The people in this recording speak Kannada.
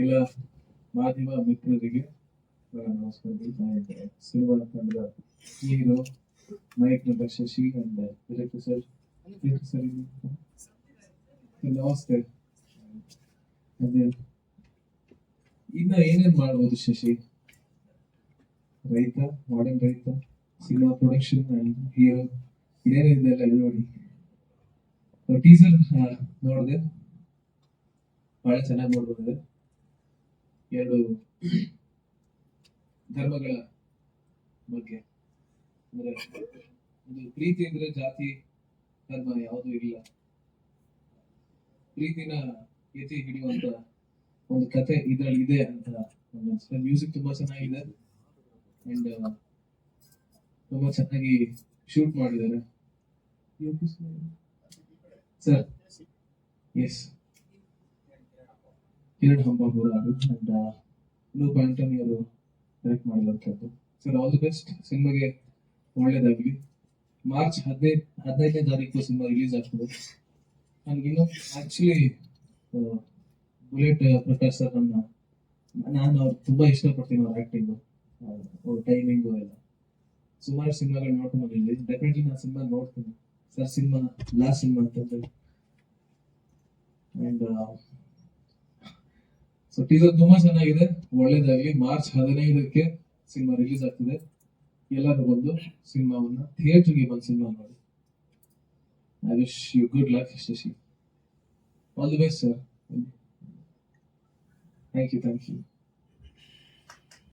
ಎಲ್ಲ ಮಾಧ್ಯಮ ಮಿತ್ರರಿಗೆ ನಮಸ್ಕಾರ ನಾನು ಸಿನಿಮಾ ತಂಡದ hero Nayak Shashi and director sir sir, ನಮಸ್ತೆ. ಇನ್ನ ಏನೇನ್ ಮಾಡ್ಬೋದು ಶಶಿ? ರೈತ ಮಾಡರ್ನ್ ರೈತ, ಸಿನಿಮಾ ಪ್ರೊಡಕ್ಷನ್ ಅಂಡ್ ಹೀರೋ ಏನೇನಿದೆ ಎಲ್ಲ ನೋಡಿ. ಟೀಸರ್ ನೋಡಿದೆ. ಬಹಳ ಚೆನ್ನಾಗಿ ನೋಡ್ಬೋದು. ಎರಡು ಧರ್ಮಗಳ ಬಗ್ಗೆ. ಅಂದ್ರೆ ಒಂದು ಪ್ರೀತಿ ಅಂದ್ರೆ ಜಾತಿ, ಧರ್ಮ ಯಾವುದು ಇಲ್ಲ. ಪ್ರೀತಿನ ಎತ್ತಿ ಹಿಡಿಯುವಂತ ಒಂದು ಕತೆ ಇದ್ರಲ್ಲಿ ಇದೆ ಅಂತ ಮ್ಯೂಸಿಕ್ ತುಂಬಾ ಚೆನ್ನಾಗಿದೆ. ಅಂಡ್ ತುಂಬಾ ಚೆನ್ನಾಗಿ ಶೂಟ್ ಮಾಡಿದ್ದಾರೆ. ಸರ್ ಎಸ್ ಕಿರಣ್ ಹಂಪಾಪುರ ಅವರು ಅಂಡ್ ಲೂಪ್ ಆಂಟನಿ ಅವರು ಡೈರೆಕ್ಟ್ ಮಾಡಿರುವಂಥದ್ದು ಸರ್ ಆಲ್ ದಿ ಬೆಸ್ಟ್ ಸಿನಿಮಾಗೆ ಒಳ್ಳೇದಾಗಲಿ. ಮಾರ್ಚ್ ಹದಿನೈದು ಹದಿನೈದನೇ ತಾರೀಕು ಸಿನಿಮಾ ರಿಲೀಸ್ ಆಗ್ತದೆ. ನನಗಿನ್ನು ಆ್ಯಕ್ಚುಲಿ ಬುಲೆಟ್ ಪ್ರಕಾಶ್ ಸರ್ ನನ್ನ ನಾನು ಅವ್ರು ತುಂಬ ಇಷ್ಟಪಡ್ತೀನಿ ಅವ್ರ ಆ್ಯಕ್ಟಿಂಗು ಅವ್ರ ಟೈಮಿಂಗು ಎಲ್ಲ. ಸುಮಾರು ಸಿನಿಮಾಗಳು ನೋಡ್ಕೊಂಡು ಬಂದಿದ್ದೀನಿ. ಡೆಫಿನೆಟ್ಲಿ ನಾನು ಸಿನಿಮಾ ನೋಡ್ತೀನಿ. ಸರ್ ಸಿನಿಮಾ ಲಾಸ್ಟ್ ಸಿನಿಮಾ ಅಂತಂದ್ರೆ. ಅಂಡ್ ಸೊ ಟೀಸರ್ ತುಂಬಾ ಚೆನ್ನಾಗಿದೆ. ಒಳ್ಳೇದಾಗ್ಲಿ. ಮಾರ್ಚ್ ಹದಿನೈದಕ್ಕೆ ಸಿನಿಮಾ ರಿಲೀಸ್ ಆಗ್ತದೆ. ಎಲ್ಲರೂ ಬಂದು ಸಿನಿಮಾವನ್ನ ಥಿಯೇಟರ್ಗೆ ಬಂದು ಸಿನಿಮಾ ನೋಡಿ. I wish you good luck Shashi all the best sir thank you thank you